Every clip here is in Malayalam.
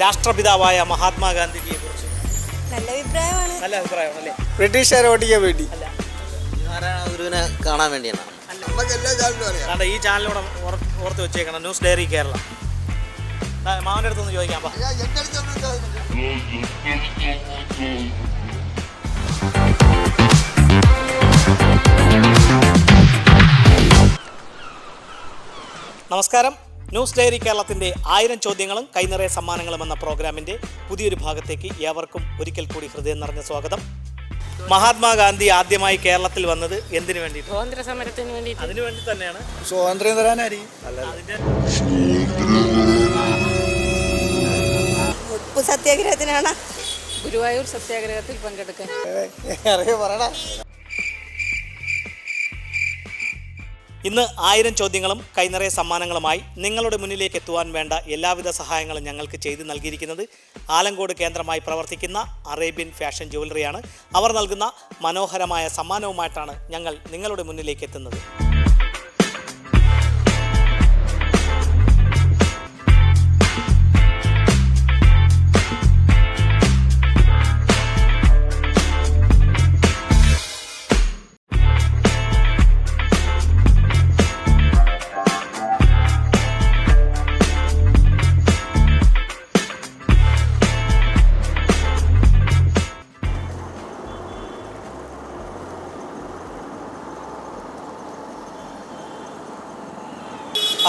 രാഷ്ട്രപിതാവായ മഹാത്മാഗാന്ധിജിയെ കുറിച്ച്. നല്ല അഭിപ്രായമാണ്. നല്ല അഭിപ്രായമാണ് അല്ലേ? ബ്രിട്ടീഷുകാരെ ഓടിക്കാൻ വേണ്ടി. അല്ല. നാരായണ ഗുരുവിനെ കാണാൻ വേണ്ടിയാണ് കണ്ട ഈ ചാനലിലൂടെ ഓർ- ഓർത്ത് വെച്ചേക്കണം ന്യൂസ് ഡയറി കേരള. മാവന്റെ അടുത്തൊന്ന് ചോദിക്കാം. നമസ്കാരം. ന്യൂസ് ഡയറി കേരളത്തിന്റെ ആയിരം ചോദ്യങ്ങളും കൈനിറയ സമ്മാനങ്ങളും എന്ന പ്രോഗ്രാമിന്റെ പുതിയൊരു ഭാഗത്തേക്ക് ഏവർക്കും ഒരിക്കൽ കൂടി ഹൃദയം നിറഞ്ഞ സ്വാഗതം. മഹാത്മാഗാന്ധി ആദ്യമായി കേരളത്തിൽ വന്നത് എന്തിനു വേണ്ടി സ്വാതന്ത്ര്യ സമരത്തിന് അതിനു വേണ്ടി തന്നെയാണ്. സ്വാതന്ത്ര്യം തരാനായിരിക്കും അതിന്റെ ഉപ്പ് സത്യാഗ്രഹത്തിനാണ്. ഗുരുവായൂർ സത്യാഗ്രഹത്തിൽ പങ്കെടുക്കാൻ. ഇന്ന് ആയിരം ചോദ്യങ്ങളും കൈനിറയ സമ്മാനങ്ങളുമായി നിങ്ങളുടെ മുന്നിലേക്ക് എത്തുവാൻ വേണ്ട എല്ലാവിധ സഹായങ്ങളും ഞങ്ങൾക്ക് ചെയ്തു നൽകിയിരിക്കുന്നത് ആലങ്കോട് കേന്ദ്രമായി പ്രവർത്തിക്കുന്ന അറേബ്യൻ ഫാഷൻ ജ്വല്ലറിയാണ്. അവർ നൽകുന്ന മനോഹരമായ സമ്മാനവുമായിട്ടാണ് ഞങ്ങൾ നിങ്ങളുടെ മുന്നിലേക്ക് എത്തുന്നത്.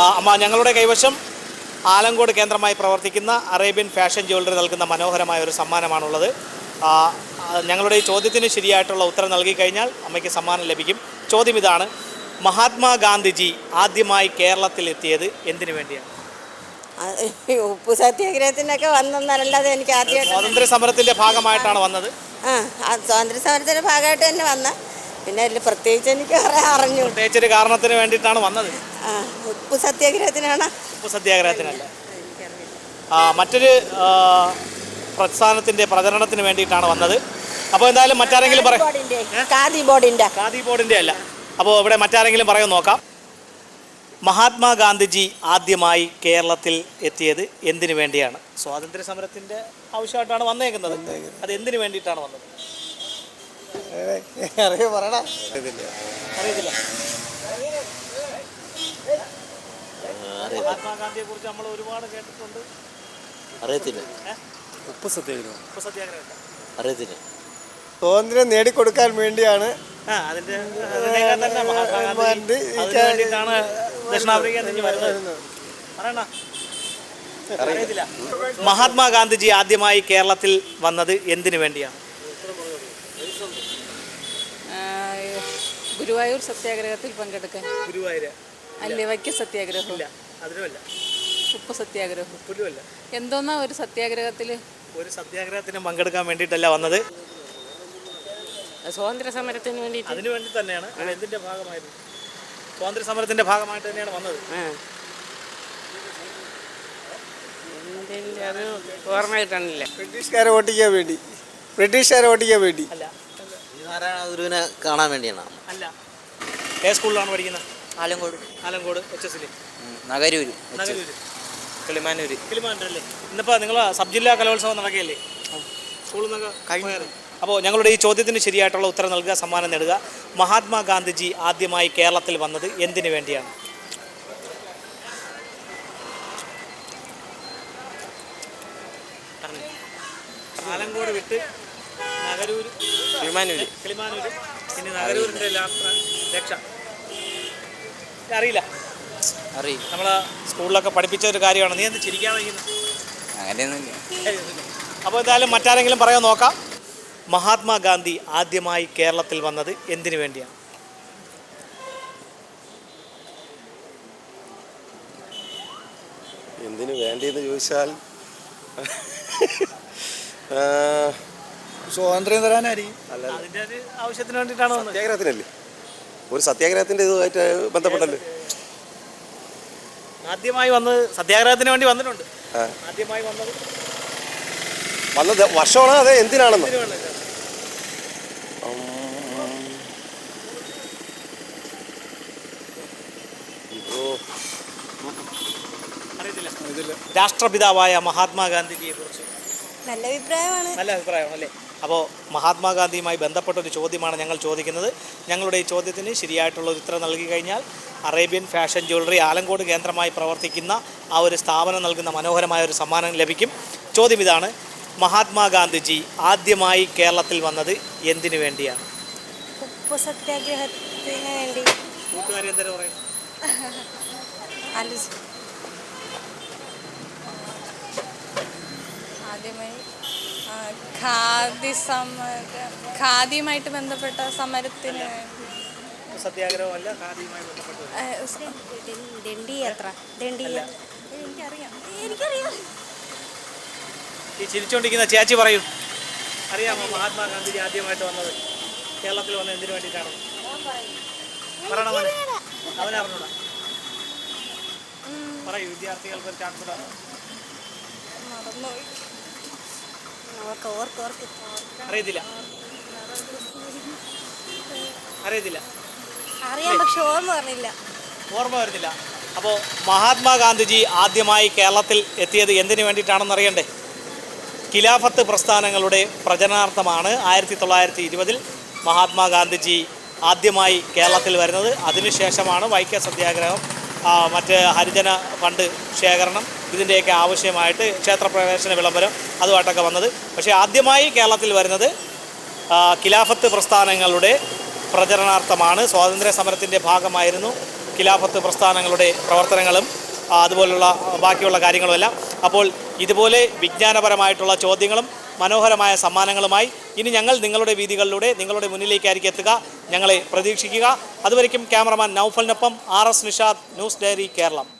അമ്മ ഞങ്ങളുടെ കൈവശം ആലങ്കോട് കേന്ദ്രമായി പ്രവർത്തിക്കുന്ന അറേബ്യൻ ഫാഷൻ ജ്വല്ലറി നൽകുന്ന മനോഹരമായ ഒരു സമ്മാനമാണുള്ളത്. ഞങ്ങളുടെ ഈ ചോദ്യത്തിന് ശരിയായിട്ടുള്ള ഉത്തരം നൽകി കഴിഞ്ഞാൽ അമ്മയ്ക്ക് സമ്മാനം ലഭിക്കും. ചോദ്യം ഇതാണ് മഹാത്മാഗാന്ധിജി ആദ്യമായി കേരളത്തിൽ എത്തിയത് എന്തിനു വേണ്ടിയാണ്? ഉപ്പു സത്യാഗ്രഹത്തിനൊക്കെ വന്നെന്നല്ലാതെ എനിക്ക് ആദ്യമായിട്ട് സ്വാതന്ത്ര്യ സമരത്തിന്റെ ഭാഗമായിട്ടാണ് വന്നത്. ആ ആ സ്വാതന്ത്ര്യ സമരത്തിന്റെ ഭാഗമായിട്ട് തന്നെ വന്ന. പിന്നെ അതിൽ പ്രത്യേകിച്ച് എനിക്ക് പറയാൻ അറിഞ്ഞു പ്രത്യേകിച്ചൊരു കാരണത്തിന് വേണ്ടിയിട്ടാണ് വന്നത്. ആ ഉപ്പ് സത്യാഗ്രഹത്തിനാണ്? ഉപ്പ് സത്യാഗ്രഹത്തിനല്ല. ആ, മറ്റൊരു ആ, പ്രസ്ഥാനത്തിന്റെ പ്രചരണത്തിന് വേണ്ടിയിട്ടാണ് വന്നത്. അപ്പോൾ എന്തായാലും മറ്റാരെങ്കിലും പറയും ബോർഡിന്റെ ഖാദി ബോർഡിന്റെ. ഖാദി ബോർഡിന്റെ അല്ല. അപ്പോൾ ഇവിടെ മറ്റാരെങ്കിലും പറയും നോക്കാം. മഹാത്മാഗാന്ധിജി ആദ്യമായി കേരളത്തിൽ എത്തിയത് എന്തിനു വേണ്ടിയാണ്? സ്വാതന്ത്ര്യ സമരത്തിന്റെ ആവശ്യമായിട്ടാണ് വന്നേക്കുന്നത്. അത് എന്തിനു വേണ്ടിയിട്ടാണ് വന്നത്? അറിയ പറയടാ അറിയത്തില്ല. മഹാത്മാഗാന്ധിയെ കുറിച്ച് നമ്മൾ ഒരുപാട് കേട്ടിട്ടുണ്ട്. അറിയത്തില്ല. ഉപ്പ് സത്യാഗ്രഹം. ഉപ്പ് സത്യാഗ്രഹം അറിയത്തില്ല. സ്വാതന്ത്ര്യം നേടിക്കൊടുക്കാൻ വേണ്ടിയാണ് മഹാത്മാഗാന്ധിജി ആദ്യമായി കേരളത്തിൽ വന്നത് എന്തിനു വേണ്ടിയാണ്? ഗുരുവായൂർ സത്യാഗ്രഹത്തിൽ പങ്കെടുക്കാൻ. ഗുരുവായൂര്. അല്ലേ? വൈക്ക സത്യാഗ്രഹം. അതിനുമല്ല. ഉപ്പ് സത്യാഗ്രഹം എന്തോന്നാ ഒരു സത്യാഗ്രഹത്തിൽ ഒരു സത്യാഗ്രഹത്തിന് പങ്കെടുക്കാൻ വേണ്ടിയിട്ടല്ല വന്നത്. സ്വാതന്ത്ര്യ സമരത്തിന് വേണ്ടി അതിനു വേണ്ടി തന്നെയാണ്. എന്തിന്റെ ഭാഗമായിരുന്നു? സ്വാതന്ത്ര്യ സമരത്തിന്റെ ഭാഗമായിട്ട് തന്നെയാണ് വന്നത്. അത് ഓർമ്മ കിട്ടണില്ല. ബ്രിട്ടീഷുകാരെ ഓട്ടിക്കാൻ വേണ്ടി. ബ്രിട്ടീഷുകാരെ ഓട്ടിക്കാൻ വേണ്ടി. അല്ല. നാരായണ ഗുരുവിനെ കാണാൻ വേണ്ടിയാണ്. അല്ല. ഏത് സ്കൂളിലാണ് പഠിക്കുന്നത്? ആലങ്കോട്. ആലങ്കോട് എച്ച് എസിൽ നഗരൂര് നഗരൂര്. കിളിമാനൂര്. കിളിമാനല്ലേ ഇന്നിപ്പോൾ നിങ്ങൾ സബ് ജില്ലാ കലോത്സവം നടക്കുകയല്ലേ? സ്കൂളിൽ നിന്നൊക്കെ അപ്പോൾ ഞങ്ങളുടെ ഈ ചോദ്യത്തിന് ശരിയായിട്ടുള്ള ഉത്തരം നൽകുക സമ്മാനം നേടുക. മഹാത്മാഗാന്ധിജി ആദ്യമായി കേരളത്തിൽ വന്നത് എന്തിനു വേണ്ടിയാണ്? ആലങ്കോട് വിട്ട് നഗരൂര്. കിളിമാനൂര് കിളിമാനൂര് ഇനി നഗരൂരിന്റെ രക്ഷ. അറിയില്ല. അറിയില്ല. നമ്മൾ സ്കൂളിലൊക്കെ പഠിപ്പിച്ച ഒരു കാര്യമാണ്. നീ എന്ത് ചിരിക്കാതെ ഇരിക്കുന്നത്? അങ്ങനെയൊന്നുമില്ല. അപ്പോൾ എന്തായാലും മറ്റാരെങ്കിലും പറയാൻ നോക്കാം. മഹാത്മാഗാന്ധി ആദ്യമായി കേരളത്തിൽ വന്നത് എന്തിനു വേണ്ടിയാണ്? എന്തിനു വേണ്ടിയെന്ന് ചോദിച്ചാൽ ആ, സ്വാതന്ത്ര്യം തരാനായിരിക്കും. ഒരു ആവശ്യത്തിന് വേണ്ടിയിട്ടാണ് വന്നത്? സത്യാഗ്രഹത്തിനല്ലേ? ഒരു സത്യാഗ്രഹത്തിന്റെ ഇതുമായിട്ട് ബന്ധപ്പെട്ടല്ലേ? ആദ്യമായി വന്നത് സത്യാഗ്രഹത്തിന് വേണ്ടി വന്നിട്ടുണ്ട്. ആദ്യമായി വന്നത് വന്നത് വർഷമാണോ അതെ എന്തിനാണെന്ന്? രാഷ്ട്രപിതാവായ മഹാത്മാഗാന്ധിജിയെ കുറിച്ച് നല്ല അഭിപ്രായമാണ്. നല്ല അഭിപ്രായമാണ് അല്ലേ അപ്പോൾ മഹാത്മാഗാന്ധിയുമായി ബന്ധപ്പെട്ട ഒരു ചോദ്യമാണ് ഞങ്ങൾ ചോദിക്കുന്നത്. ഞങ്ങളുടെ ഈ ചോദ്യത്തിന് ശരിയായിട്ടുള്ള ഒരു ഉത്തരം നൽകി കഴിഞ്ഞാൽ അറേബ്യൻ ഫാഷൻ ജ്വല്ലറി ആലങ്കോട് കേന്ദ്രമായി പ്രവർത്തിക്കുന്ന ആ ഒരു സ്ഥാപനം നൽകുന്ന മനോഹരമായ ഒരു സമ്മാനം ലഭിക്കും. ചോദ്യം ഇതാണ് മഹാത്മാഗാന്ധിജി ആദ്യമായി കേരളത്തിൽ വന്നത് എന്തിനു വേണ്ടിയാണ്? ഉപ്പ് സത്യാഗ്രഹത്തിന് വേണ്ടി. കൂട്ടുകാരി പറയും ആദ്യമായി ഖാദി സമരം ഖാദിയുമായിട്ട് ബന്ധപ്പെട്ട സമരത്തിന് സത്യാഗ്രഹമല്ല ഖാദിയുമായി ഈ ചിരിച്ചോണ്ടിരിക്കുന്ന ചേച്ചി പറയൂ. അറിയാമോ മഹാത്മാഗാന്ധി ആദ്യമായിട്ട് വന്നത്? കേരളത്തിൽ വന്നത് എന്തിനു വേണ്ടിയിട്ടാണ്? പറയണം മോനെ. അവനറിഞ്ഞൂടാ പറയൂ വിദ്യാർത്ഥികൾക്ക് ഒരു ചാൻസ് മറന്നുപോയി. അറിയത്തില്ല. അറിയത്തില്ല. അറിയാം പക്ഷെ ഓർമ്മ പറഞ്ഞില്ല ഓർമ്മ വരുന്നില്ല അപ്പോൾ മഹാത്മാഗാന്ധിജി ആദ്യമായി കേരളത്തിൽ എത്തിയത് എന്തിനു വേണ്ടിയിട്ടാണെന്ന് അറിയണ്ടേ ഖിലാഫത്ത് പ്രസ്ഥാനങ്ങളുടെ പ്രചരണാർത്ഥമാണ് ആയിരത്തി തൊള്ളായിരത്തി ഇരുപതിൽ മഹാത്മാഗാന്ധിജി ആദ്യമായി കേരളത്തിൽ വരുന്നത്. അതിനുശേഷമാണ് വൈക്കം സത്യാഗ്രഹം മറ്റ് ഹരിജന ഫണ്ട് ശേഖരണം ഇതിന്റെയൊക്കെ ആവശ്യമായിട്ട് ക്ഷേത്രപ്രവേശന വിളംബരം അതുമായിട്ടൊക്കെ വന്നത്. പക്ഷേ ആദ്യമായി കേരളത്തിൽ വരുന്നത് ഖിലാഫത്ത് പ്രസ്ഥാനങ്ങളുടെ പ്രചരണാർത്ഥമാണ്. സ്വാതന്ത്ര്യ സമരത്തിന്റെ ഭാഗമായിരുന്നു ഖിലാഫത്ത് പ്രസ്ഥാനങ്ങളുടെ പ്രവർത്തനങ്ങളും അതുപോലുള്ള ബാക്കിയുള്ള കാര്യങ്ങളുമെല്ലാം. അപ്പോൾ ഇതുപോലെ വിജ്ഞാനപരമായിട്ടുള്ള ചോദ്യങ്ങളും മനോഹരമായ സമ്മാനങ്ങളുമായി ഇനി ഞങ്ങൾ നിങ്ങളുടെ വീതികളിലൂടെ നിങ്ങളുടെ മുന്നിലേക്കായിരിക്കും എത്തുക. ഞങ്ങളെ പ്രതീക്ഷിക്കുക. അതുവരയ്ക്കും cameraman നൌഫലിനൊപ്പം R S Nishad news diary Keralam.